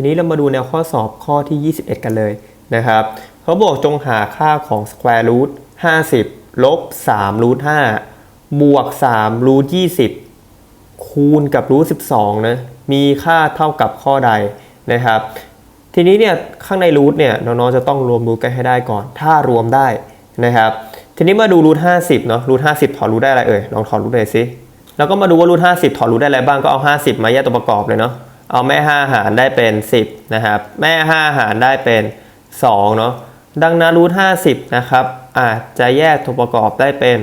ทีนี้เรามาดูแนวข้อสอบข้อที่ 21 กันเลยนะครับเขาบอกจงหาค่าของ square root 50 ลบ3 root 5บวก3 root 20 คูณกับ root 12 นะ มีค่าเท่ากับข้อใดนะครับ ทีนี้เนี่ยข้างใน root เนี่ยน้องๆจะต้องรวม root กันให้ได้ก่อน ถ้ารวมได้นะครับ ทีนี้มาดู root 50 เนาะ root 50 ถอด root ได้อะไรเอ่ย ลองถอด root หน่อยสิ แล้วก็มาดูว่า root 50 ถอด root ได้อะไรบ้าง ก็เอา 50 มาแยกตัวประกอบเลยเนาะ เอาแม่ 5 หารได้เป็น 10 นะครับ แม่ 5 หารได้เป็น2เนาะดังนั้น root 50 นะครับ อาจจะแยกตัวประกอบได้เป็น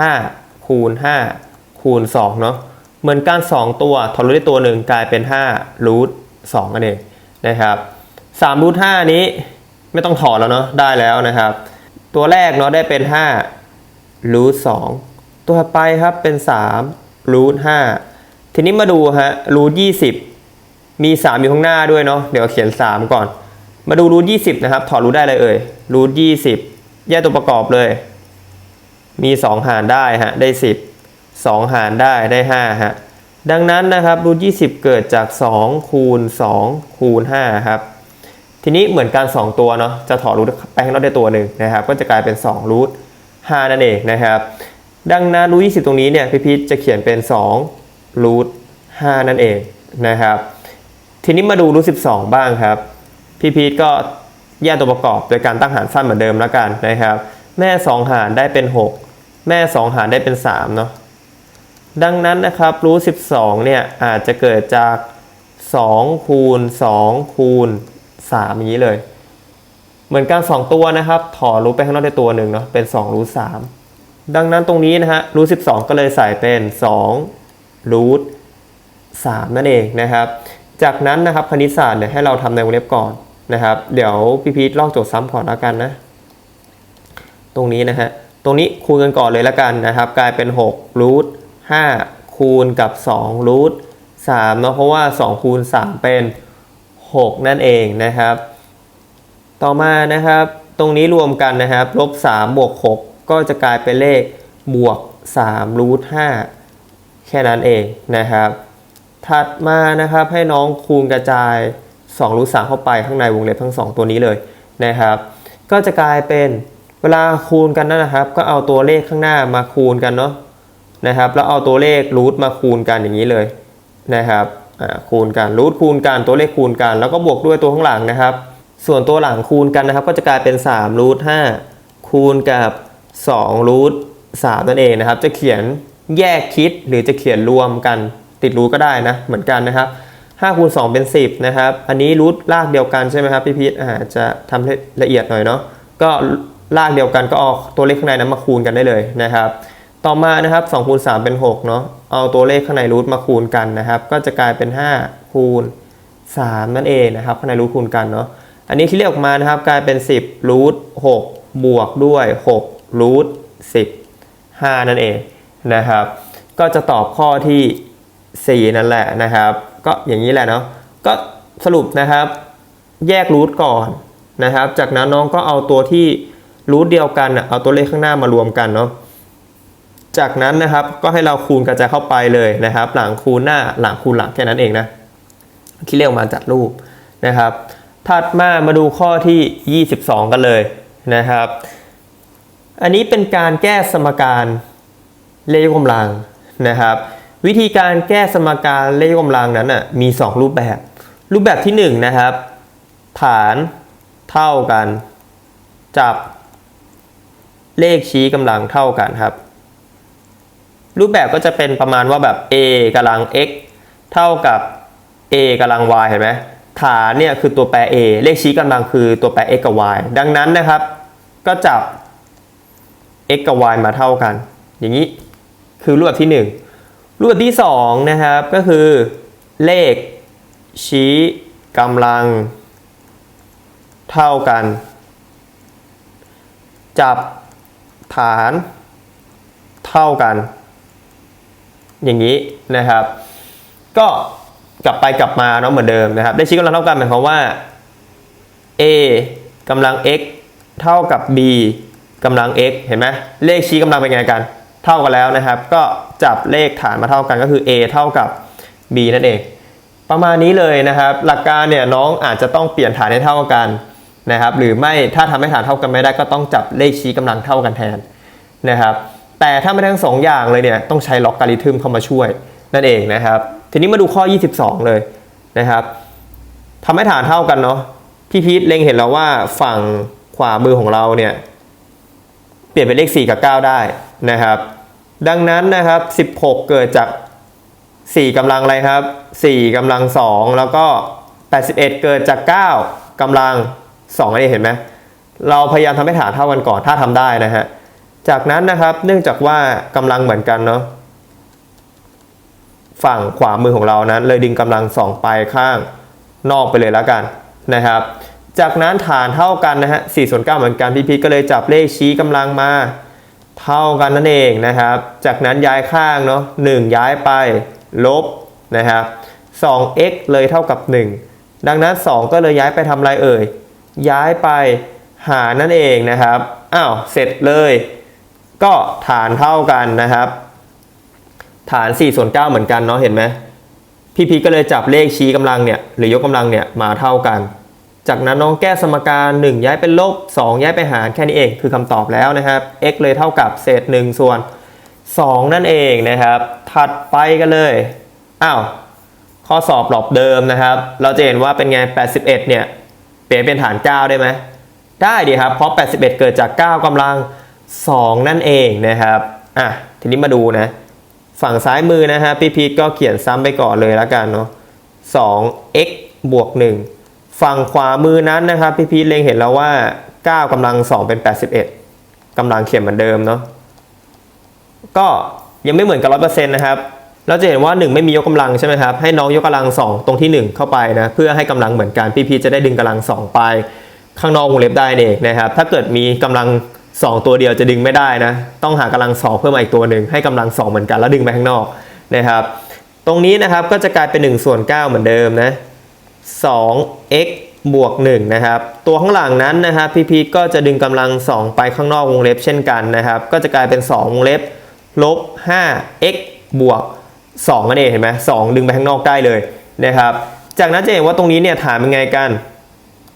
5 คูณ 5 คูณ2เนาะเหมือนกัน2ตัวถอด root ได้ตัวหนึ่งกลายเป็น5 root 2นั่นเองนะครับ3 root 5นี้ไม่ต้องถอดแล้วเนาะได้แล้วนะครับ ตัวแรกเนาะได้เป็น5 root 2ตัวถัดไปครับเป็น3 root 5ทีนี้มาดูฮะ root 20 มี 3 อยู่ข้างหน้าด้วยเนาะเดี๋ยวเขียน 3 ก่อน มาดู root 20นะครับ ถอด root ได้เลยเอ่ย root 20แยกตัวประกอบเลย มี 2 หารได้ฮะได้ 10 2 หารได้ได้5ฮะดังนั้นนะครับ root 20เกิดจาก 2 คูณ 2 คูณ5ครับทีนี้เหมือนกัน2ตัวเนาะจะถอดรูทไปข้างนอกได้ตัวหนึ่งนะครับ ก็จะกลายเป็น2รูท5นั่นเองนะครับดังนั้นรูท20ตรงนี้เนี่ยพี่พีชจะเขียนเป็น2รูท5นั่นเองนะครับ ทีนี้มาดูรูท12บ้างครับพี่พีทก็แยกตัวประกอบโดยการตั้งหารสั้นเหมือนเดิมแล้วกันนะครับ แม่ 2 หารได้เป็น 6 แม่ 2 หารได้เป็น3เนาะดังนั้นนะครับรูท12เนี่ยอาจจะเกิดจาก 2 คูณ 2 คูณ 3 อย่างนี้เลย เหมือนกัน 2 ตัวนะครับ ถอดรูทไปข้างนอกได้ตัวหนึ่งเนาะเป็น2รูท3ดังนั้นตรงนี้นะฮะรูท12ก็เลยใส่เป็น2รูท3นั่นเองนะครับ จากนั้นนะครับคณิตศาสตร์เนี่ยให้เราทำในวงเล็บก่อนนะครับ เดี๋ยวพี่พีทลอกโจทย์ซ้ำก่อนแล้วกันนะ ตรงนี้นะฮะตรงนี้คูณกันก่อนเลยแล้วกันนะครับ กลายเป็น6รูท5คูณกับ2รูท3เนาะเพราะว่า 2 คูณ 3 เป็น 6 นั่นเองนะครับ ต่อมานะครับ ตรงนี้รวมกันนะครับลบ3บวก6ก็จะกลายเป็นเลขบวก3รูท5แค่นั้นเองนะครับ ถัดมานะครับให้น้องคูณกระจาย 2 รูท3เข้าไปข้างในวงเล็บทั้ง 2 ตัวนี้เลยนะครับ ก็จะกลายเป็นเวลาคูณกันนะครับ ก็เอาตัวเลขข้างหน้ามาคูณกันเนาะนะครับ แล้วเอาตัวเลขรูทมาคูณกันอย่างนี้เลยนะครับคูณกันรูทคูณกันตัวเลขคูณกัน แล้วก็บวกด้วยตัวข้างหลังนะครับ ส่วนตัวหลังคูณกันนะครับ ก็จะกลายเป็น3รูท5คูณกับ2รูท3นั่นเองนะครับ จะเขียนแยกคิดหรือจะเขียนรวมกัน ติดรูทก็ได้นะเหมือนกันนะครับ5คูณ2เป็น 10นะครับอันนี้รูทลากเดียวกันใช่ไหมครับพี่พีทอาจะทำละเอียดหน่อยเนาะก็ลากเดียวกันก็เอาตัวเลขข้างในนั้นมาคูณกันได้เลยนะครับ ต่อมานะครับ2คูณ3เป็น6เนาะเอาตัวเลขข้างในรูทมาคูณกันนะครับ ก็จะกลายเป็น5คูณ3นั่นเองนะครับข้างในรูทคูณกันเนาะอันนี้ที่เรียกออกมานะครับกลายเป็น 10รูท6บวกด้วย6รูท10 5 นั่นเองนะครับ ก็จะตอบข้อที่ 4 นั่นแหละนะครับ ก็อย่างนี้แหละเนาะก็สรุปนะครับ แยกรูทก่อนนะครับ จากนั้นน้องก็เอาตัวที่รูทเดียวกันเอาตัวเลขข้างหน้ามารวมกันเนาะจากนั้นนะครับก็ให้เราคูณกระจายเข้าไปเลยนะครับ หลังคูณหน้าหลังคูณหลังแค่นั้นเองนะคิดเลขออกมาจัดรูปนะครับ ถัดมามาดูข้อที่ 22 กันเลยนะครับ อันนี้เป็นการแก้สมการเลขกำลังนะครับ วิธีการแก้สมการเลขกำลังนั้นน่ะมี 2 รูปแบบ รูปแบบที่ 1 นะครับ ฐานเท่ากัน จับ เลขชี้กำลังเท่ากันครับ รูปแบบก็จะเป็นประมาณว่าแบบ a กำลัง x เท่ากับ a กำลัง y เห็นไหมฐานเนี่ยคือตัวแปร a เลขชี้กำลังคือตัวแปร x กับ y ดังนั้นนะครับ ก็จับ x กับ y มาเท่ากัน อย่างนี้คือรูปแบบที่ 1 รูปแบบที่2นะครับก็คือเลขชี้กำลังเท่ากัน จับฐานเท่ากัน อย่างนี้นะครับ ก็กลับไปกลับมาเนาะเหมือนเดิมนะครับ ได้ชี้กำลังเท่ากันหมายความว่า a กำลัง x เท่ากับ b กำลัง x เห็นไหมเลขชี้กำลังเป็นไงกัน เท่ากันแล้วนะครับ ก็จับเลขฐานมาเท่ากันก็คือ a เท่ากับ b นั่นเอง ประมาณนี้เลยนะครับ หลักการเนี่ยน้องอาจจะต้องเปลี่ยนฐานให้เท่ากันนะครับ หรือไม่ถ้าทำให้ฐานเท่ากันไม่ได้ก็ต้องจับเลขชี้กำลังเท่ากันแทนนะครับ แต่ถ้าไม่ทั้งสองอย่างเลยเนี่ยต้องใช้ล็อกการิทึมเข้ามาช่วยนั่นเองนะครับ ทีนี้มาดูข้อ 22 เลยนะครับทำให้ฐานเท่ากันเนาะพี่พีทเล็งเห็นแล้วว่าฝั่งขวามือของเราเนี่ยเปลี่ยนเป็นเลข 4 กับ 9 ได้นะครับ ดังนั้นนะครับ 16 เกิดจาก 4กำลังอะไรครับ 4กำลัง 2 แล้วก็ 81 เกิดจาก 9กำลัง 2 อันนี้เห็นไหมเราพยายามทำให้ฐานเท่ากันก่อนถ้าทำได้นะฮะ จากนั้นนะครับเนื่องจากว่ากำลังเหมือนกันเนาะฝั่งขวามือของเรานั้น เลยดึงกำลังสองไปข้างนอกไปเลยแล้วกันนะครับ จากนั้นฐานเท่ากันนะฮะ4ส่วน9เหมือนกันพี่พีก็เลยจับเลขชี้กำลังมา เท่ากันนั่นเองนะครับ จากนั้นย้ายข้างเนาะ1ย้ายไปลบนะครับ 2x เลยเท่ากับ 1 ดังนั้น 2 ก็เลยย้ายไปทำอะไรเอ่ย ย้ายไปหารนั่นเองนะครับ อ้าว เสร็จเลย ก็ฐานเท่ากันนะครับ ฐาน4ส่วน9เหมือนกันเนาะเห็นไหมพี่พีก็เลยจับเลขชี้กำลังเนี่ยหรือยกกำลังเนี่ยมาเท่ากัน จากนั้นน้องแก้สมการ 1 ย้ายเป็นลบ 2 ย้ายไปหารแค่นี้เองคือคำตอบแล้วนะครับ x เลยเท่ากับเศษ 1 ส่วน 2 นั่นเองนะครับ ถัดไปกันเลย อ้าว ข้อสอบหลอบเดิมนะครับ เราจะเห็นว่าเป็นไง 81 เนี่ย เปลี่ยนเป็นฐาน 9 ได้ไหม ได้ดีครับ เพราะ 81 เกิดจาก 9กำลัง 2 นั่นเองนะครับ อะ ทีนี้มาดูนะ ฝั่งซ้ายมือนะฮะพี่พีทก็เขียนซ้ำไปก่อนเลยแล้วกันเนาะ 2x บวก 1 ฝั่งขวามือนั้นนะครับ พี่พีทเล็งเห็นแล้วว่า 9กำลัง 2 เป็น 81กำลังเขียนเหมือนเดิมเนาะก็ยังไม่เหมือนกับ100%นะครับ เราจะเห็นว่า 1 ไม่มียกกำลังใช่ไหมครับ ให้น้องยกกำลัง 2 ตรงที่ 1 เข้าไปนะ เพื่อให้กำลังเหมือนกัน พี่พีจะได้ดึงกำลัง 2 ไป ข้างนอกวงเล็บได้เองนะครับ ถ้าเกิดมีกำลัง 2 ตัวเดียวจะดึงไม่ได้นะ ต้องหากำลัง 2 เพิ่มมาอีกตัวหนึ่งให้กำลัง 2 เหมือนกันแล้วดึงไปข้างนอกนะครับ ตรงนี้นะครับก็จะกลายเป็น 1 ส่วน 9 เหมือนเดิมนะ 2x บวก1นะครับ ตัวข้างหลังนั้นนะครับพี่พีทก็จะดึงกำลัง 2 ไปข้างนอกวงเล็บเช่นกันนะครับ ก็จะกลายเป็น 2 วงเล็บลบ 5x บวก2นั่นเองเห็นไหม2ดึงไปข้างนอกได้เลยนะครับ จากนั้นจะเห็นว่าตรงนี้เนี่ยฐานเป็นไงกัน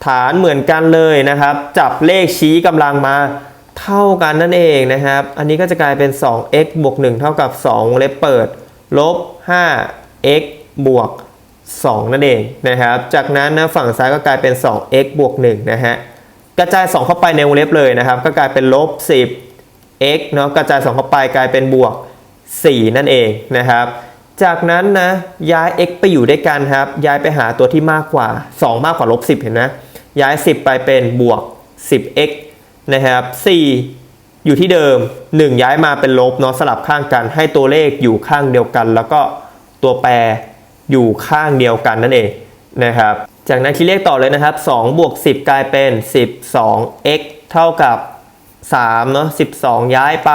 ฐานเหมือนกันเลยนะครับ จับเลขชี้กำลังมาเท่ากันนั่นเองนะครับ อันนี้ก็จะกลายเป็น 2x บวก1เท่ากับ 2 วงเล็บเปิดลบ 5x บวก 2 นั่นเองนะครับ จากนั้นนะฝั่งซ้ายก็กลายเป็น 2x บวก1นะฮะกระจาย 2 เข้าไปในวงเล็บเลยนะครับ ก็กลายเป็นลบ 10 x เนาะกระจาย 2 เข้าไปกลายเป็นบวก 4 นั่นเองนะครับ จากนั้นนะย้าย x ไปอยู่ด้วยกันครับ ย้ายไปหาตัวที่มากกว่า 2 มากกว่าลบ 10 เห็นไหมย้าย 10 ไปเป็นบวก 10x นะครับ4อยู่ที่เดิม 1 ย้ายมาเป็นลบเนาะสลับข้างกัน ให้ตัวเลขอยู่ข้างเดียวกัน แล้วก็ตัวแปร อยู่ข้างเดียวกันนั่นเองนะครับ จากนั้นคิดเลขต่อเลยนะครับ2บวก10 กลายเป็น 12x เท่ากับ3เนาะ12 ย้ายไป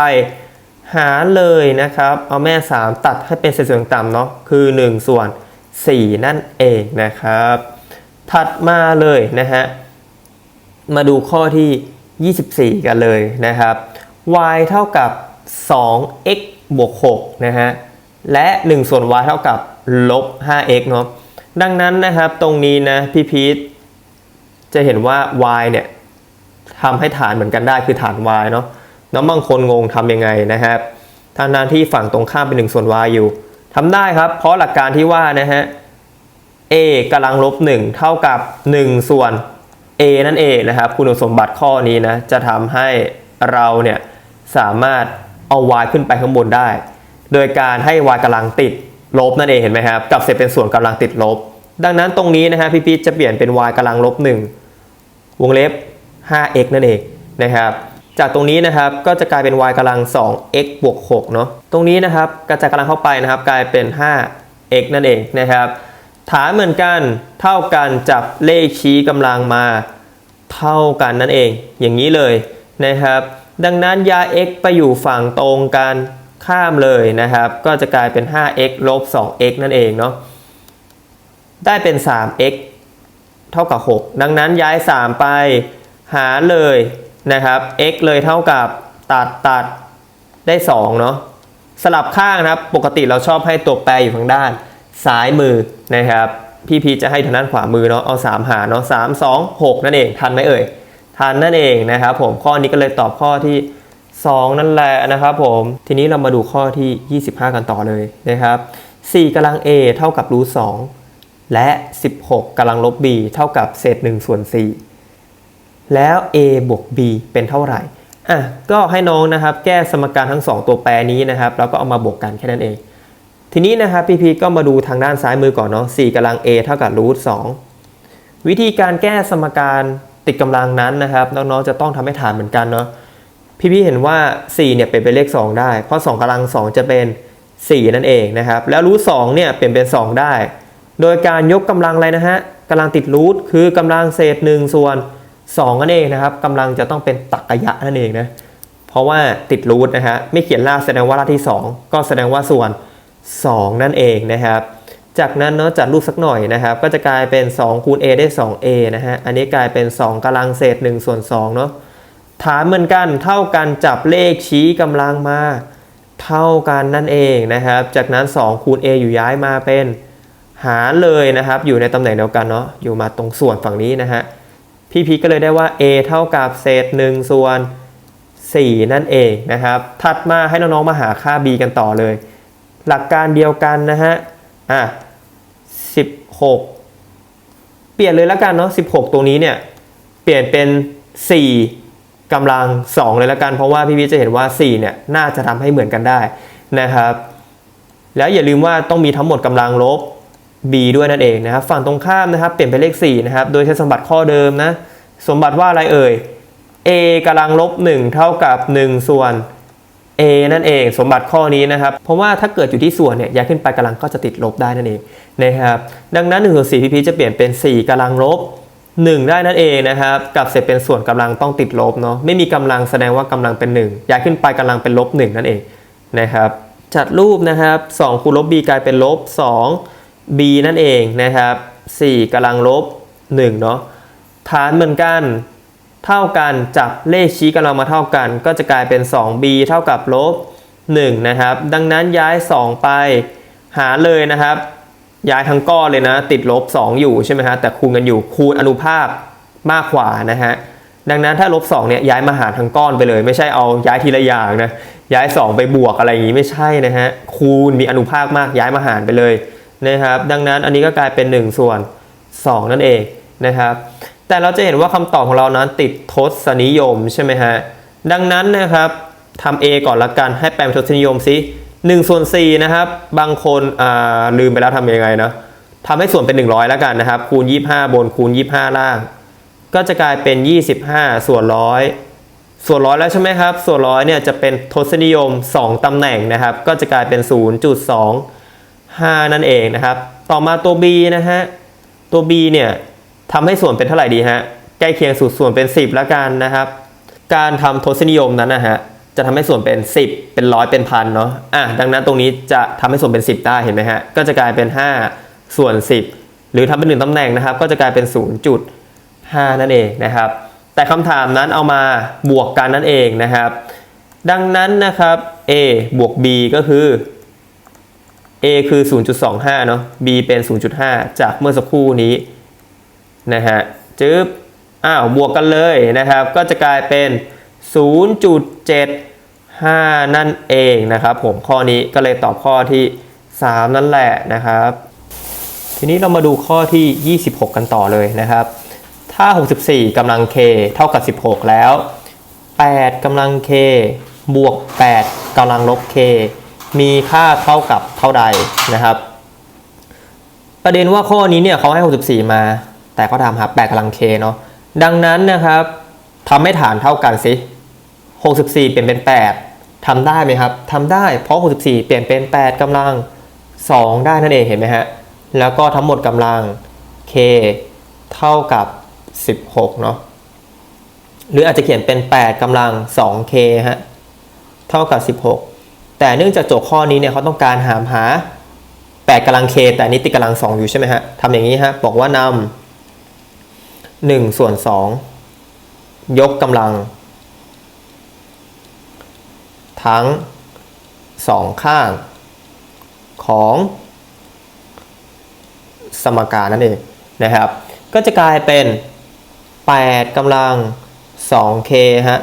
หารเลยนะครับ เอาแม่ 3 ตัดให้เป็นเศษส่วนต่ำเนาะคือ 1 ส่วน 4 นั่นเองนะครับ ถัดมาเลยนะฮะ มาดูข้อที่ 24 กันเลยนะครับ y เท่ากับ 2x บวก 6 นะฮะ และ 1 ส่วน y เท่ากับลบ 5x เนาะดังนั้นนะครับตรงนี้นะพี่พีทจะเห็นว่า y เนี่ยทำให้ฐานเหมือนกันได้คือฐาน y เนาะน้องบางคนงงทำยังไงนะครับทางนั้นที่ฝั่งตรงข้ามเป็น1ส่วน y อยู่ทำได้ครับ เพราะหลักการที่ว่านะฮะ a กำลังลบ 1 เท่ากับ 1 ส่วน a นั่นเองนะครับ คุณสมบัติข้อนี้นะจะทำให้เราเนี่ยสามารถเอา y ขึ้นไปข้างบนได้ โดยการให้ y กำลังติดลบนั่นเองเห็นไหมครับกับเศษเป็นส่วนกำลังติดลบ ดังนั้นตรงนี้นะฮะพี่พีชจะเปลี่ยนเป็น y กำลังลบ1วงเล็บ 5x นั่นเองนะครับจากตรงนี้นะครับก็จะกลายเป็น y กำลัง 2x บวก6เนาะตรงนี้นะครับกระจายกำลังเข้าไปนะครับ กลายเป็น 5x นั่นเองนะครับฐานเหมือนกันเท่ากันจับเลขชี้กำลังมาเท่ากันนั่นเอง อย่างนี้เลยนะครับ ดังนั้นยา x ไปอยู่ฝั่งตรงกัน ข้ามเลยนะครับ ก็จะกลายเป็น 5x ลบ 2x นั่นเองเนาะได้เป็น 3x เท่ากับ 6 ดังนั้นย้าย 3 ไปหารเลยนะครับ x เลยเท่ากับตัดตัดได้2เนาะสลับข้างนะครับ ปกติเราชอบให้ตัวแปรอยู่ทางด้านซ้ายมือนะครับ พี่พีจะให้ทางด้านขวามือเนาะเอา 3 หารเนาะสามสองหกนั่นเองทันไหมเอ่ยทันนั่นเองนะครับผมข้อนี้ก็เลยตอบข้อที่ 2 นั่นแหละนะครับผมทีนี้เรามาดูข้อที่ 25 กันต่อเลยนะครับ4กำลัง a เท่ากับรูท2และ 16กำลังลบ b เท่ากับเศษ1ส่วน4แล้ว a บวก b เป็นเท่าไหร่อะก็ให้น้องนะครับแก้สมการทั้ง 2 ตัวแปรนี้นะครับแล้วก็เอามาบวกกันแค่นั้นเอง ทีนี้นะครับพี่พีก็มาดูทางด้านซ้ายมือก่อนเนาะ4กำลัง a เท่ากับรูท2วิธีการแก้สมการติดกำลังนั้นนะครับน้องๆจะต้องทำให้ฐานเหมือนกันเนาะ พี่พี่เห็นว่า 4 เนี่ยเปลี่ยนเป็นเลข 2 ได้ เพราะ 2กำลัง 2 จะเป็น 4 นั่นเองนะครับ แล้วรูท2เนี่ยเปลี่ยนเป็น 2 ได้ โดยการยกกำลังอะไรนะฮะกำลังติดรูทคือกำลังเศษ 1 ส่วน 2 นั่นเองนะครับกำลังจะต้องเป็นตรรกะนั่นเองนะเพราะว่าติดรูทนะฮะไม่เขียนราแสดงว่ารากที่ 2 ก็แสดงว่าส่วน 2 นั่นเองนะครับ จากนั้นเนาะจัดรูปสักหน่อยนะครับ ก็จะกลายเป็น2คูณ a ได้ 2a นะฮะอันนี้กลายเป็น 2กำลังเศษ 1 ส่วน2เนาะ ฐานเหมือนกันเท่ากันจับเลขชี้กำลังมา เท่ากันนั่นเองนะครับ จากนั้น 2 คูณ a อยู่ย้ายมาเป็น หารเลยนะครับ อยู่ในตำแหน่งเดียวกันเนาะอยู่มาตรงส่วนฝั่งนี้นะฮะพี่พีก็เลยได้ว่า a เท่ากับเศษ 1 ส่วน 4 นั่นเองนะครับ ถัดมาให้น้องๆมาหาค่า b กันต่อเลย หลักการเดียวกันนะฮะอะ16 เปลี่ยนเลยแล้วกันเนาะ16 ตรงนี้เนี่ยเปลี่ยนเป็น 4 กำลัง 2 เลยล้วกัน เพราะว่าพี่วิจะเห็นว่า 4 เนี่ย น่าจะทำให้เหมือนกันได้นะครับ แล้วอย่าลืมว่าต้องมีทั้งหมดกำลังลบ b ด้วยนั่นเองนะครับ ฝั่งตรงข้ามนะครับ เปลี่ยนเป็นเลข 4 นะครับ โดยใช้สมบัติข้อเดิมนะ สมบัติว่าอะไรเอ่ย a กำลังลบ 1 เท่ากับ 1 ส่วน a นั่นเอง สมบัติข้อนี้นะครับ เพราะว่าถ้าเกิดอยู่ที่ส่วนเนี่ยย้ายขึ้นไปกำลังก็จะติดลบได้นั่นเองนะครับ ดังนั้น1ส่วน4พี่พีชจะเปลี่ยนเป็น 4กำลังลบ 1 ได้นั่นเองนะครับกับเศษเป็นส่วนกำลังต้องติดลบเนาะไม่มีกำลังแสดงว่ากำลังเป็น 1 ย้ายขึ้นไปกำลังเป็นลบ1นั่นเองนะครับจัดรูปนะครับ2คูณลบ b กลายเป็นลบ2 b นั่นเองนะครับ4กำลังลบ1เนาะฐานเหมือนกันเท่ากันจับเลขชี้กำลังมาเท่ากัน ก็จะกลายเป็น 2b เท่ากับลบ1นะครับดังนั้นย้าย 2 ไปหาเลยนะครับ ย้ายทั้งก้อนเลยนะ ติดลบ 2 อยู่ใช่ไหมฮะแต่คูณกันอยู่คูณอนุภาคมากกว่านะฮะดังนั้นถ้าลบ2เนี่ยย้ายมาหารทั้งก้อนไปเลย ไม่ใช่เอาย้ายทีละอย่างนะย้าย 2 ไปบวกอะไรอย่างนี้ไม่ใช่นะฮะคูณมีอนุภาคมากย้ายมาหารไปเลยนะครับดังนั้นอันนี้ก็กลายเป็น 1 ส่วน 2 นั่นเองนะครับแต่เราจะเห็นว่าคำตอบของเรานั้นติดทศนิยมใช่ไหมฮะดังนั้นนะครับทำ A ก่อนละกันให้แปลเป็นทศนิยมซิ 1ส่วน4นะครับ บางคนลืมไปแล้วทำยังไงนะทำให้ส่วนเป็น 100 แล้วกันนะครับ คูณ 25 บนคูณ 25 ล่าง ก็จะกลายเป็น 25 ส่วนร้อยส่วนร้อยแล้วใช่ไหมครับ ส่วนร้อยเนี่ยจะเป็นทศนิยม 2 ตำแหน่งนะครับ ก็จะกลายเป็น 0.25 นั่นเองนะครับ ต่อมาตัว B นะฮะ ตัว B เนี่ยทำให้ส่วนเป็นเท่าไหร่ดีฮะ ใกล้เคียงสูตรส่วนเป็น 10 แล้วกันนะครับ การทำทศนิยมนั้นนะฮะ จะทำให้ส่วนเป็น 10 เป็นร้อยเป็นพันเนาะอะดังนั้นตรงนี้จะทำให้ส่วนเป็น 10 ได้เห็นไหมฮะก็จะกลายเป็น 5 ส่วน 10 หรือทำเป็นหนึ่งตำแหน่งนะครับ ก็จะกลายเป็น 0.5 นั่นเองนะครับ แต่คำถามนั้นเอามาบวกกันนั่นเองนะครับ ดังนั้นนะครับ a บวก b ก็คือ a คือ 0.25 เนาะ b เป็น 0.5 จากเมื่อสักครู่นี้นะฮะจึ๊บอ้าวบวกกันเลยนะครับ ก็จะกลายเป็น 0.75 นั่นเองนะครับผมข้อนี้ก็เลยตอบข้อที่ 3 นั่นแหละนะครับ ทีนี้เรามาดูข้อที่ 26 กันต่อเลยนะครับ ถ้า 64กำลัง k เท่ากับ 16 แล้ว 8กำลัง k บวก 8กำลังลบ k มีค่าเท่ากับเท่าใดนะครับ ประเด็นว่าข้อนี้เนี่ยเขาให้ 64 มา แต่ก็ทำครับ8กำลัง k เนาะดังนั้นนะครับทำให้ฐานเท่ากันสิ 64 เปลี่ยนเป็น 8ทำได้ไหมครับทำได้เพราะ 64 เปลี่ยนเป็น 8กำลัง 2 ได้นั่นเองเห็นไหมฮะ แล้วก็ทั้งหมดกำลัง k เท่ากับ 16 เนาะหรืออาจจะเขียนเป็น 8กำลัง 2k ฮะ เท่ากับ 16 แต่เนื่องจากโจทย์ข้อนี้เนี่ยเขาต้องการหามหา 8กำลัง k แต่อันนี้ติดกำลัง 2 อยู่ใช่ไหมฮะทำอย่างนี้ฮะ บอกว่านำ1ส่วน2ยกกำลัง ทั้ง2ข้างของสมการนั่นเองนะครับ ก็จะกลายเป็น 8กำลัง 2k ฮะ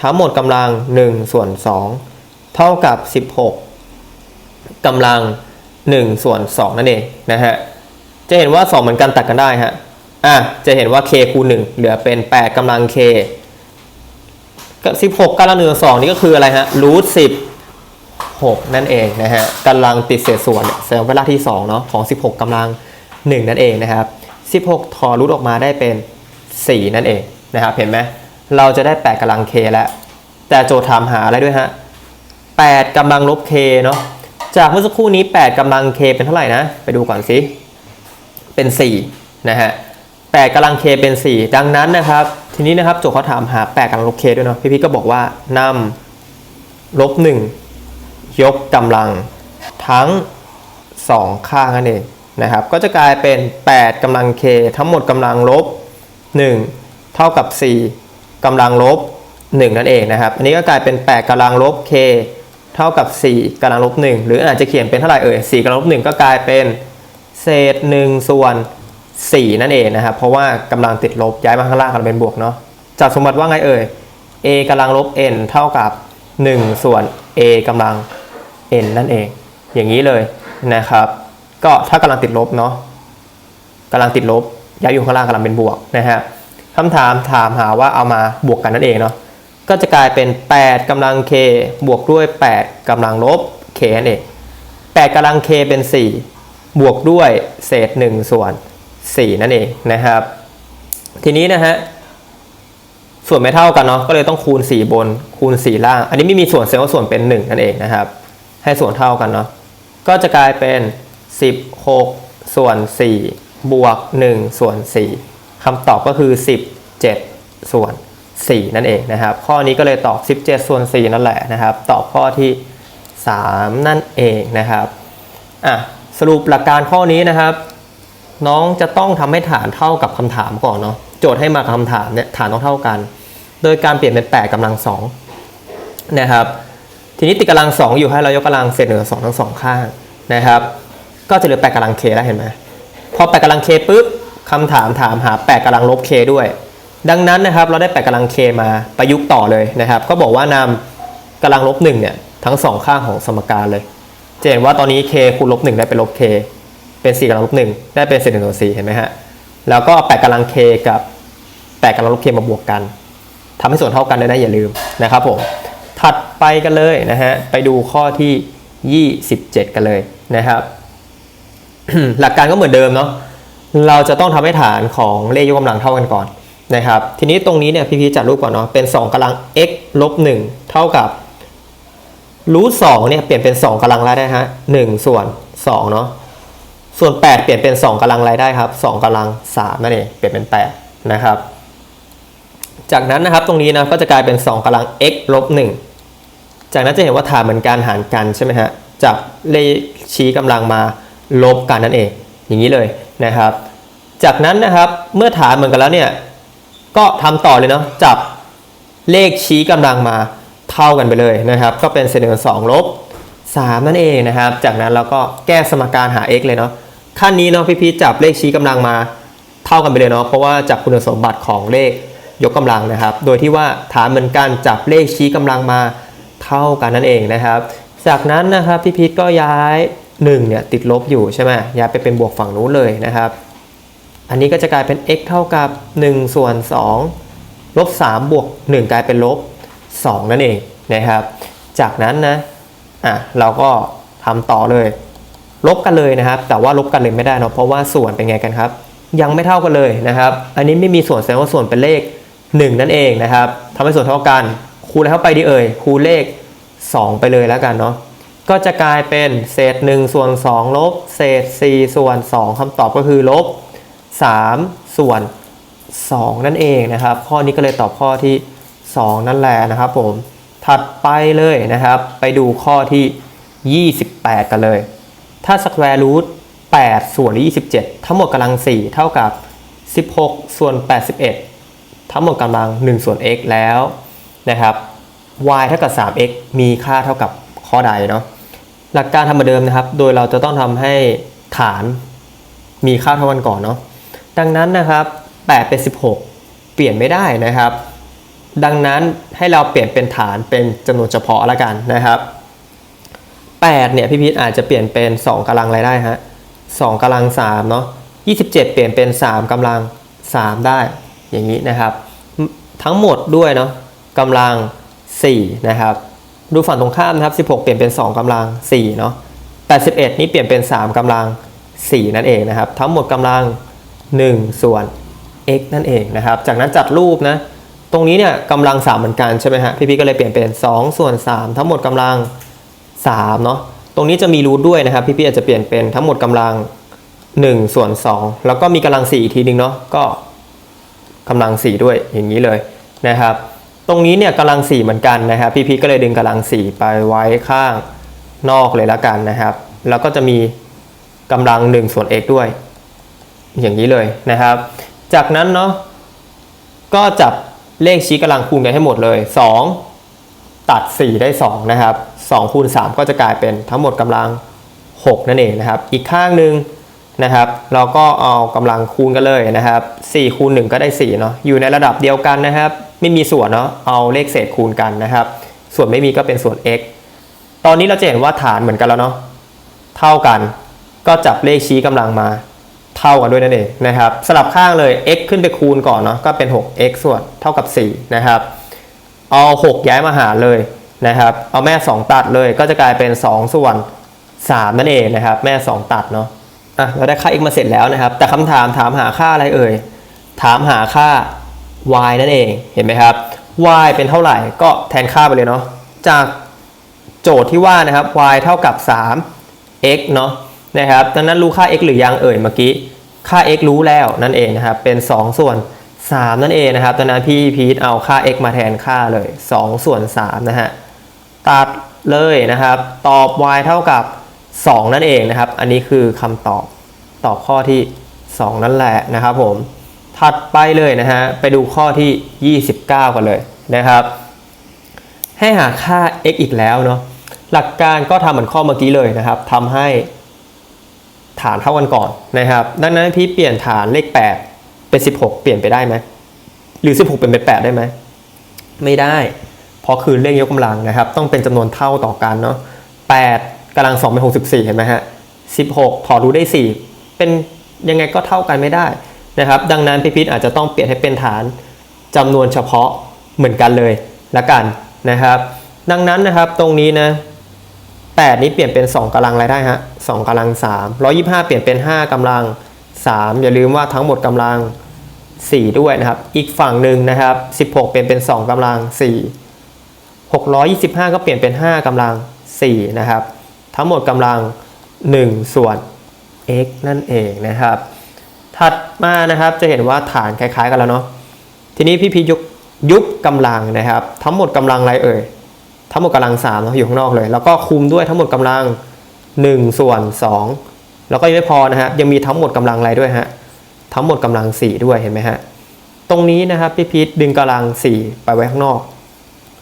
ทั้งหมดกำลัง 1 ส่วน 2 เท่ากับ 16กำลัง 1 ส่วน 2 นั่นเองนะฮะจะเห็นว่า 2 เหมือนกันตัดกันได้ฮะอะจะเห็นว่า k คูณ1เหลือเป็น 8กำลัง k กับ16กำลัง1ส่วน2นี่ก็คืออะไรฮะรูท10 6นั่นเองนะฮะกำลังติดเศษส่วนเนี่ยแสดงเวลาที่2เนาะของ16กำลัง1นั่นเองนะครับ16ถอดรูทออกมาได้เป็น4นั่นเองนะครับเห็นไหมเราจะได้8กำลัง k แล้ว แต่โจทย์ถามหาอะไรด้วยฮะ8กำลังลบ k เนาะจากเมื่อสักครู่นี้ 8กำลัง k เป็นเท่าไหร่นะ ไปดูก่อนสิเป็น 4 นะฮะ8กำลัง k เป็น 4 ดังนั้นนะครับ ทีนี้นะครับโจทย์เขาถามหา8กำลังลบ k ด้วยเนาะพี่พี่ก็บอกว่านำลบ1ยกกำลังทั้ง 2 ข้างนั่นเองนะครับ ก็จะกลายเป็น 8กำลัง k ทั้งหมดกำลังลบ 1 เท่ากับ 4กำลังลบ 1 นั่นเองนะครับ อันนี้ก็กลายเป็น 8กำลังลบ k เท่ากับ 4กำลังลบ 1 หรืออาจจะเขียนเป็นเท่าไหร่เอ่ย 4กำลังลบ 1 ก็กลายเป็น เศษ 1 ส่วน 4 นั่นเองนะครับ เพราะว่ากำลังติดลบย้ายมาข้างล่างกันเป็นบวกเนาะจากสมมติว่าไงเอ่ย a กำลังลบ n เท่ากับ 1 ส่วน a กำลัง n นั่นเอง อย่างนี้เลยนะครับ ก็ถ้ากำลังติดลบเนาะกำลังติดลบย้ายอยู่ข้างล่างกำลังเป็นบวกนะฮะคำถามถามหาว่าเอามาบวกกันนั่นเองเนาะก็จะกลายเป็น 8กำลัง k บวกด้วย 8กำลังลบ k นั่นเอง8กำลัง k เป็น 4 บวกด้วยเศษ 1 ส่วน 4 นั่นเองนะครับ ทีนี้นะฮะส่วนไม่เท่ากันเนาะก็เลยต้องคูณ 4 บน คูณ 4 ล่าง อันนี้ไม่มีส่วนเซลล์ส่วนเป็น 1 นั่นเองนะครับ ให้ส่วนเท่ากันเนาะก็จะกลายเป็น 16 ส่วน 4 บวก 1 ส่วน 4คำตอบก็คือ 17 ส่วน 4 นั่นเองนะครับ ข้อนี้ก็เลยตอบ 17 ส่วน 4 นั่นแหละนะครับ ตอบข้อที่ 3 นั่นเองนะครับอะสรุปหลักการข้อนี้นะครับ น้องจะต้องทำให้ฐานเท่ากับคำถามก่อนเนาะโจทย์ให้มากับคำถามเนี่ยฐานต้องเท่ากัน โดยการเปลี่ยนเป็น8กำลัง2นะครับทีนี้ติดกำลัง 2 อยู่ให้เรายกกำลังเศษหนือ2ทั้งสองข้างนะครับ ก็จะเหลือ8กำลัง k แล้วเห็นไหมพอ8กำลัง k ปุ๊บคำถามถามหา8กำลังลบ k ด้วย ดังนั้นนะครับเราได้8กำลัง k มาประยุกต์ต่อเลยนะครับ ก็บอกว่านำกำลังลบ1เนี่ยทั้งสองข้างของสมการเลยจะเห็นว่าตอนนี้ k คูณลบ1ได้เป็นลบ k เป็น4กำลังลบ1ได้เป็นเศษหนึ่งส่วน4เห็นไหมฮะแล้วก็8กำลัง k กับ8กำลังลบ k มาบวกกันทำให้ส่วนเท่ากันได้นะอย่าลืมนะครับผมถัดไปกันเลยนะฮะไปดูข้อที่ 27 กันเลยนะครับ หลักการก็เหมือนเดิมเนาะเราจะต้องทำให้ฐานของเลขยกกำลังเท่ากันก่อนนะครับ ทีนี้ตรงนี้เนี่ยพี่พีจัดรูปก่อนเนาะเป็น 2กำลัง x ลบ1เท่ากับรูทสองเนี่ยเปลี่ยนเป็น 2กำลังรายได้ฮะ1ส่วน2เนาะ ส่วน 8 เปลี่ยนเป็น 2กำลังรายได้ครับ 2กำลัง3นั่นเองเปลี่ยนเป็น 8 นะครับ จากนั้นนะครับตรงนี้นะก็จะกลายเป็น 2กำลัง x ลบ1จากนั้นจะเห็นว่าฐานเหมือนการหารกันใช่ไหมฮะจับเลขชี้กำลังมาลบกันนั่นเอง อย่างนี้เลยนะครับ จากนั้นนะครับเมื่อฐานเหมือนกันแล้วเนี่ยก็ทำต่อเลยเนาะจับเลขชี้กำลังมาเท่ากันไปเลยนะครับ ก็เป็นเศษหนึ่งส่วนสองลบ3 นั่นเองนะครับ จากนั้นเราก็แก้สมการหา x เลยเนาะ ขั้นนี้เนาะพี่พีชจับเลขชี้กำลังมาเท่ากันไปเลยเนาะเพราะว่าจับคุณสมบัติของเลขยกกำลังนะครับ โดยที่ว่าฐานเหมือนกันจับเลขชี้กำลังมาเท่ากันนั่นเองนะครับ จากนั้นนะครับพี่พีชก็ย้าย1เนี่ยติดลบอยู่ใช่ไหมย้ายไปเป็นบวกฝั่งนู้นเลยนะครับ อันนี้ก็จะกลายเป็น x เท่ากับ 1 ส่วน 2 ลบ 3 บวก 1 กลายเป็นลบ 2 นั่นเองนะครับ จากนั้นนะอะเราก็ทำต่อเลย ลบกันเลยนะครับ แต่ว่าลบกันเลยไม่ได้เนอะเพราะว่าส่วนเป็นไงกันครับ ยังไม่เท่ากันเลยนะครับ อันนี้ไม่มีส่วนแสดงว่าส่วนเป็นเลข 1 นั่นเองนะครับทำให้ส่วนเท่ากันคูณอะไรเข้าไปดีเอ่ยคูณเลข 2 ไปเลยแล้วกันเนาะก็จะกลายเป็นเศษ 1 ส่วน 2 ลบ เศษ 4 ส่วน 2คำตอบก็คือลบ 3 ส่วน 2 นั่นเองนะครับ ข้อนี้ก็เลยตอบข้อที่ 2 นั่นแหละนะครับผมถัดไปเลยนะครับ ไปดูข้อที่ 28 กันเลย ถ้า square root 8ส่วน27 ทั้งหมดกำลัง 4 เท่ากับ 16 ส่วน 81 ทั้งหมดกำลัง 1 ส่วน x แล้วนะครับ y เท่ากับ 3x มีค่าเท่ากับข้อใดเนาะหลักการทำเหมือนเดิมนะครับ โดยเราจะต้องทำให้ฐานมีค่าเท่ากันก่อนเนาะดังนั้นนะครับ8เป็น 16 เปลี่ยนไม่ได้นะครับ ดังนั้นให้เราเปลี่ยนเป็นฐานเป็นจำนวนเฉพาะละกันนะครับ 8เนี่ยพี่พีทอาจจะเปลี่ยนเป็น 2กำลังอะไรได้ฮะ2กำลัง3เนาะ27 เปลี่ยนเป็น 3กำลัง 3 ได้อย่างนี้นะครับ ทั้งหมดด้วยเนาะกำลัง 4 นะครับ ดูฝั่งตรงข้ามนะครับ 16 เปลี่ยนเป็น 2กำลัง4เนาะ81 นี่เปลี่ยนเป็น 3กำลัง 4 นั่นเองนะครับ ทั้งหมดกำลัง 1 ส่วน x นั่นเองนะครับ จากนั้นจัดรูปนะ ตรงนี้เนี่ยกำลัง 3 เหมือนกันใช่ไหมฮะพี่พีก็เลยเปลี่ยนเป็น 2 ส่วน 3 ทั้งหมดกำลัง 3เนาะตรงนี้จะมีรูทด้วยนะครับ พี่พี่อาจจะเปลี่ยนเป็นทั้งหมดกำลัง 1 ส่วน 2 แล้วก็มีกำลัง4อีกทีหนึงเนาะก็กำลัง 4 ด้วยอย่างนี้เลยนะครับ ตรงนี้เนี่ยกำลัง 4 เหมือนกันนะครับ พี่พีก็เลยดึงกำลัง 4 ไปไว้ข้างนอกเลยล้วกันนะครับ แล้วก็จะมีกำลัง 1 ส่วน x ด้วย อย่างนี้เลยนะครับ จากนั้นเนาะก็จับเลขชี้กำลังคูณกันให้หมดเลย 2 ตัด 4 ได้ 2 นะครับ 2คูณ3ก็จะกลายเป็นทั้งหมดกำลัง 6 นั่นเองนะครับ อีกข้างหนึ่งนะครับ เราก็เอากำลังคูณกันเลยนะครับ4คูณ1ก็ได้4เนาะอยู่ในระดับเดียวกันนะครับ ไม่มีส่วนเนาะเอาเลขเศษคูณกันนะครับ ส่วนไม่มีก็เป็นส่วน x ตอนนี้เราจะเห็นว่าฐานเหมือนกันแล้วเนาะเท่ากัน ก็จับเลขชี้กำลังมาเท่ากันด้วยนั่นเองนะครับสลับข้างเลย x ขึ้นไปคูณก่อนเนาะก็เป็น 6x ส่วนเท่ากับ4นะครับเอา 6 ย้ายมาหารเลย นะครับ เอาแม่ 2 ตัดเลยก็จะกลายเป็น 2 ส่วน 3 นั่นเองนะครับ แม่ 2 ตัดเนาะอะเราได้ค่า x มาเสร็จแล้วนะครับ แต่คำถามถามหาค่าอะไรเอ่ย ถามหาค่า y นั่นเองเห็นไหมครับ y เป็นเท่าไหร่ก็แทนค่าไปเลยเนาะจากโจทย์ที่ว่านะครับ y เท่ากับ 3 x เนาะนะครับดังนั้นรู้ค่า x หรือยังเอ่ยเมื่อกี้ค่า x รู้แล้วนั่นเองนะครับ เป็น 2 ส่วน 3 นั่นเองนะครับดังนั้นพี่พีทเอาค่า x มาแทนค่าเลย 2 ส่วน 3 นะฮะ ตัดเลยนะครับ ตอบ y เท่ากับ 2 นั่นเองนะครับ อันนี้คือคำตอบตอบข้อที่ 2 นั่นแหละนะครับผม ถัดไปเลยนะฮะ ไปดูข้อที่ 29 กันเลยนะครับ ให้หาค่า x อีกแล้วเนาะ หลักการก็ทำเหมือนข้อเมื่อกี้เลยนะครับทำให้ฐานเท่ากันก่อนนะครับ ดังนั้นพี่เปลี่ยนฐานเลข 8 เป็น 16 เปลี่ยนไปได้ไหม หรือ 16 เป็นเป็น8ได้ไหม ไม่ได้ เพราะคือเลขยกกำลังนะครับ ต้องเป็นจำนวนเท่าต่อกันเนาะ8กำลัง2เป็น64 เห็นไหมฮะ 16 ถอดรูทได้ 4 เป็นยังไงก็เท่ากันไม่ได้นะครับ ดังนั้นพีพิษอาจจะต้องเปลี่ยนให้เป็นฐานจำนวนเฉพาะเหมือนกันเลยละกันนะครับ ดังนั้นนะครับตรงนี้นะ8นี้เปลี่ยนเป็น 2กำลังอะไรได้ฮะ2กำลัง 3 125 เปลี่ยนเป็น 5กำลัง 3 อย่าลืมว่าทั้งหมดกำลัง 4 ด้วยนะครับ อีกฝั่งหนึ่งนะครับ 16 เปลี่ยนเป็น 2กำลัง 4 625 ก็เปลี่ยนเป็น 5กำลัง 4 นะครับ ทั้งหมดกำลัง 1 ส่วน x นั่นเองนะครับ ถัดมานะครับจะเห็นว่าฐานคล้ายๆกันแล้วเนาะทีนี้พี่พียุบยุบกำลังนะครับ ทั้งหมดกำลังอะไรเอ่ยทั้งหมดกำลัง3เนาะอยู่ข้างนอกเลย แล้วก็คุมด้วยทั้งหมดกำลัง 1 ส่วน 2 แล้วก็ยังไม่พอนะฮะยังมีทั้งหมดกำลังอะไรด้วยฮะทั้งหมดกำลัง 4 ด้วยเห็นไหมฮะตรงนี้นะครับพี่พีทดึงกำลัง 4 ไปไว้ข้างนอก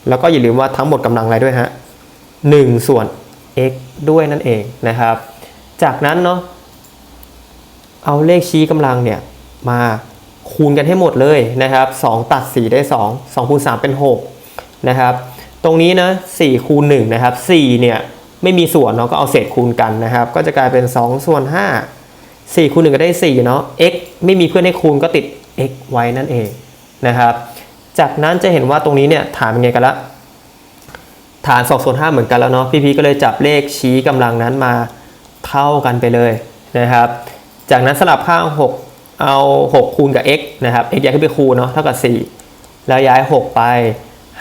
แล้วก็อย่าลืมว่าทั้งหมดกำลังอะไรด้วยฮะ1ส่วน x ด้วยนั่นเองนะครับ จากนั้นเนาะเอาเลขชี้กำลังเนี่ยมาคูณกันให้หมดเลยนะครับ 2 ตัด 4 ได้ 2 2คูณ3เป็น 6 นะครับ ตรงนี้นะ4คูณ1นะครับ4เนี่ยไม่มีส่วนเนาะก็เอาเศษคูณกันนะครับ ก็จะกลายเป็น 2 ส่วน 5 4คูณ1ก็ได้4เนาะ x ไม่มีเพื่อนให้คูณก็ติด x ไว้นั่นเองนะครับ จากนั้นจะเห็นว่าตรงนี้เนี่ยฐานเป็นไงกันละ ฐาน2ส่วน5เหมือนกันแล้วเนาะพี่พีก็เลยจับเลขชี้กำลังนั้นมาเท่ากันไปเลยนะครับ จากนั้นสลับข้าง 6 เอา 6 คูณกับ x นะครับ x ย้ายขึ้นไปคูณเนาะเท่ากับ 4 แล้วย้าย 6 ไป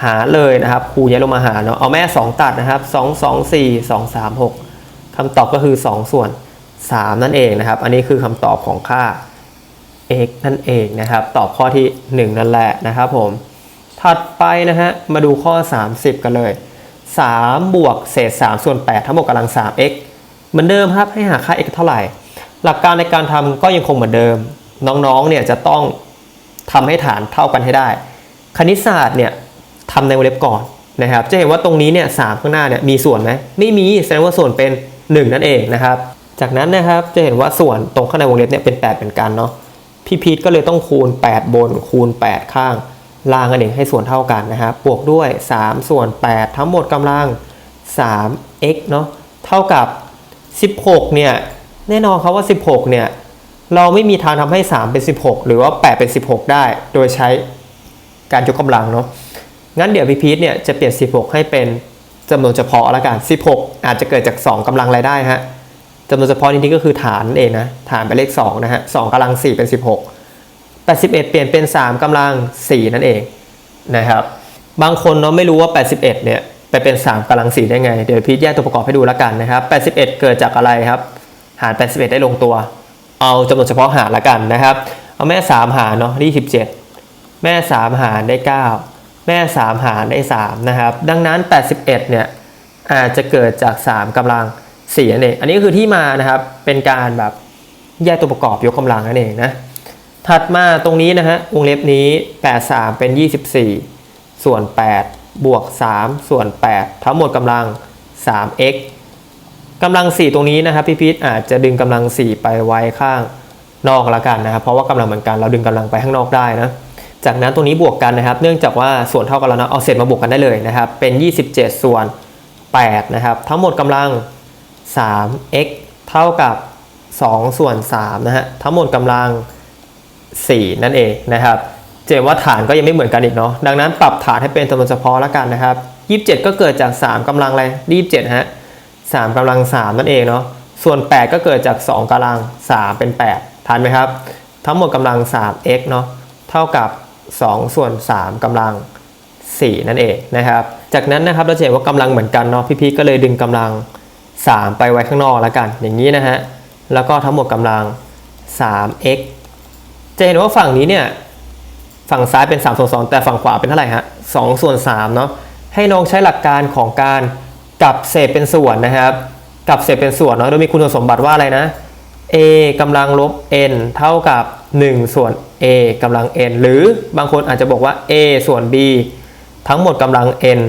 หารเลยนะครับคูณย้ายลงมาหารเนาะเอาแม่ 2 ตัดนะครับ 2 2 4 2 3 6คำตอบก็คือ 2 ส่วน 3 นั่นเองนะครับ อันนี้คือคำตอบของค่า x นั่นเองนะครับ ตอบข้อที่ 1 นั่นแหละนะครับผม ถัดไปนะฮะ มาดูข้อ 30 กันเลย 3 บวกเศษ 3 ส่วน 8 ทั้งหมดกำลัง 3x เหมือนเดิมครับ ให้หาค่า x เท่าไหร่ หลักการในการทำก็ยังคงเหมือนเดิม น้องๆ เนี่ยจะต้องทำให้ฐานเท่ากันให้ได้ คณิตศาสตร์เนี่ยทำในวงเล็บก่อนนะครับ จะเห็นว่าตรงนี้เนี่ยสามข้างหน้าเนี่ยมีส่วนไหมไม่มี แสดงว่าส่วนเป็น 1 นั่นเองนะครับ จากนั้นนะครับจะเห็นว่าส่วนตรงข้างในวงเล็บเนี่ยเป็น 8เป็นกันเนาะ พี่พีทก็เลยต้องคูณ 8 บน คูณ 8 ข้างล่างกันเองให้ส่วนเท่ากันนะครับบวกด้วย 3 ส่วน 8 ทั้งหมดกำลัง 3x เนาะเท่ากับ 16 เนี่ย แน่นอนครับว่า 16 เนี่ย เราไม่มีทางทำให้ 3 เป็น 16 หรือว่า 8 เป็น 16 ได้ โดยใช้การยกกำลังเนาะงั้นเดี๋ยวพี่พีทเนี่ยจะเปลี่ยน 16 ให้เป็นจำนวนเฉพาะละกัน 16 อาจจะเกิดจาก 2กำลังรายได้ฮะ จำนวนเฉพาะนี้ก็คือฐานเองนะ ฐานเป็นเลข2นะฮะ2กำลัง 4 เป็น 16 81 เปลี่ยนเป็น 3กำลัง 4 นั่นเองนะครับ บางคนเนาะไม่รู้ว่า 81 เนี่ยไปเป็น 3กำลัง 4 ได้ไง เดี๋ยวพีทแยกตัวประกอบให้ดูละกันนะครับ 81 เกิดจากอะไรครับ หาร 81 ได้ลงตัว เอาจำนวนเฉพาะหารละกันนะครับ เอาแม่ 3 หารเนาะที่17 แม่ 3 หารได้ 9 แม่ 3 หารได้ 3 นะครับ ดังนั้น 81 เนี่ยอาจจะเกิดจาก 3กำลัง4 นั่นเองอันนี้ก็คือที่มานะครับ เป็นการแบบแยกตัวประกอบยกกำลังนั่นเองนะ ถัดมาตรงนี้นะฮะ วงเล็บนี้ 83 เป็น 24 ส่วน 8 บวก 3 ส่วน 8 ทั้งหมดกำลัง 3x กำลัง 4 ตรงนี้นะครับพี่พีทอาจจะดึงกำลัง 4 ไปไว้ข้างนอกละกันนะครับ เพราะว่ากำลังเหมือนกันเราดึงกำลังไปข้างนอกได้นะ จากนั้นตรงนี้บวกกันนะครับ เนื่องจากว่าส่วนเท่ากันแล้วนะเอาเศษมาบวกกันได้เลยนะครับ เป็น 27 ส่วน 8 นะครับ ทั้งหมดกำลัง 3x เท่ากับ 2 ส่วน3นะฮะทั้งหมดกำลัง 4 นั่นเองนะครับเจว่าฐานก็ยังไม่เหมือนกันอีกเนาะดังนั้นปรับฐานให้เป็นจำนวนเฉพาะแล้วกันนะครับ 27 ก็เกิดจาก 3กำลังอะไร27ฮะ3กำลัง 3 นั่นเองเนาะส่วน 8 ก็เกิดจาก 2กำลัง 3 เป็น 8ทันไหมครับ ทั้งหมดกำลัง 3x เนาะเท่ากับ 2 ส่วน 3กำลัง 4 นั่นเองนะครับ จากนั้นนะครับเราจะเห็นว่ากำลังเหมือนกันเนาะพี่พีชก็เลยดึงกำลัง 3 ไปไว้ข้างนอกแล้วกัน อย่างนี้นะฮะ แล้วก็ทั้งหมดกำลัง 3x จะเห็นว่าฝั่งนี้เนี่ย ฝั่งซ้ายเป็น 3 ส่วน 2 แต่ฝั่งขวาเป็นเท่าไหร่ฮะ2ส่วน3เนาะ ให้น้องใช้หลักการของการกลับเศษเป็นส่วนนะครับ กลับเศษเป็นส่วนเนาะ โดยมีคุณสมบัติว่าอะไรนะ a กำลังลบ n เท่ากับ 1 ส่วน a กำลัง n หรือบางคนอาจจะบอกว่า a ส่วน b ทั้งหมดกำลัง n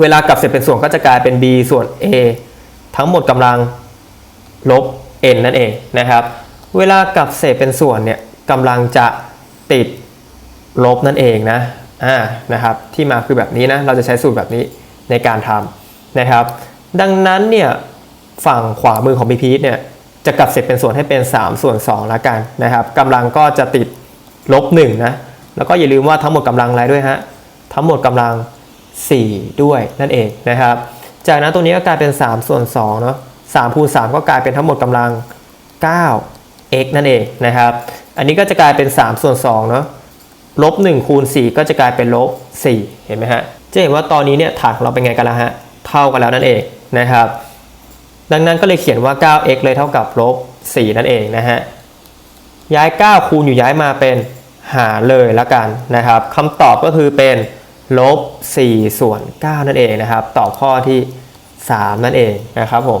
เวลากลับเศษเป็นส่วนก็จะกลายเป็น b ส่วน a ทั้งหมดกำลังลบ n นั่นเองนะครับ เวลากลับเศษเป็นส่วนเนี่ยกำลังจะติดลบนั่นเองนะอ่านะครับที่มาคือแบบนี้นะเราจะใช้สูตรแบบนี้ในการทำนะครับ ดังนั้นเนี่ยฝั่งขวามือของพีพีทเนี่ยจะกลับเศษเป็นส่วนให้เป็น 3 ส่วน2แล้วกันนะครับกำลังก็จะติดลบ1นะแล้วก็อย่าลืมว่าทั้งหมดกำลังอะไรด้วยฮะทั้งหมดกำลัง 4 ด้วยนั่นเองนะครับ จากนั้นตรงนี้ก็กลายเป็น 3 ส่วน2เนาะ3คูณ3ก็กลายเป็นทั้งหมดกำลัง 9x นั่นเองนะครับ อันนี้ก็จะกลายเป็น 3 ส่วน2เนาะลบ1คูณ4ก็จะกลายเป็นลบ4เห็นไหมฮะ จะเห็นว่าตอนนี้เนี่ยฐานของเราเป็นไงกันแล้วฮะ เท่ากันแล้วนั่นเองนะครับ ดังนั้นก็เลยเขียนว่า 9x เลยเท่ากับลบ4นั่นเองนะฮะ ย้าย 9 คูณอยู่ย้ายมาเป็นหารเลยละกันนะครับคำตอบก็คือเป็น ลบ4ส่วน9นั่นเองนะครับ ตอบข้อที่ 3 นั่นเองนะครับผม